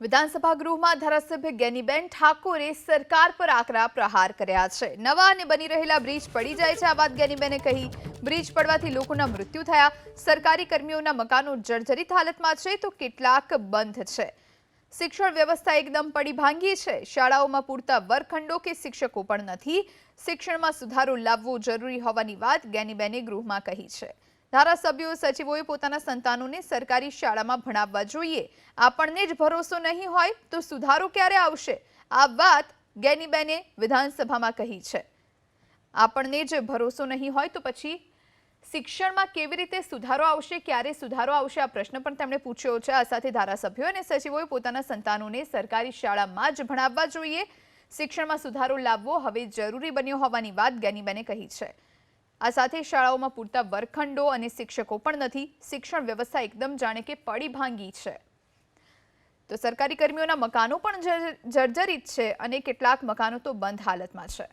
વિધાનસભા ગૃહમાં ધારાસભ્ય ગેનીબેન ઠાકોરે સરકાર પર આકરા પ્રહાર કર્યા છે. નવા અને બની રહેલા બ્રિજ પડી જાય છે. આ વાત ગેનીબેને કહી બ્રિજ પડવાથી લોકોના મૃત્યુ થયા. સરકારી કર્મીઓના મકાનો જર્જરિત હાલતમાં છે તો કેટલાક બંધ છે. શિક્ષણ વ્યવસ્થા એકદમ પડી ભાંગી છે. શાળાઓમાં પૂરતા વર્ગખંડો કે શિક્ષકો પણ નથી. શિક્ષણમાં સુધારો લાવવો જરૂરી હોવાની વાત ગેનીબેને ગૃહમાં કહી છે. ધારાસભ્યો સચિવોએ પોતાના સંતાનોને સરકારી શાળામાં ભણાવવા જોઈએ. આપણને જ ભરોસો નહીં હોય તો સુધારો ક્યારે આવશે? આ વાત ગેનીબેને વિધાનસભામાં કહી છે. આપણને જ ભરોસો નહીં હોય તો પછી શિક્ષણમાં કેવી રીતે સુધારો આવશે, ક્યારે સુધારો આવશે, આ પ્રશ્ન પણ તેમણે પૂછ્યો છે. આ સાથે ધારાસભ્યો અને સચિવોએ પોતાના સંતાનોને સરકારી શાળામાં જ ભણાવવા જોઈએ. શિક્ષણમાં સુધારો લાવવો હવે જરૂરી બન્યો હોવાની વાત ગેનીબેને કહી છે. આ સાથે શાળાઓમાં પૂરતા વર્ગખંડો અને શિક્ષકો પણ નથી. શિક્ષણ વ્યવસ્થા એકદમ જાણે કે પડી ભાંગી છે. તો સરકારી કર્મીઓના મકાનો પણ જર- જર્જરિત છે અને કેટલાક મકાનો તો બંધ હાલતમાં છે.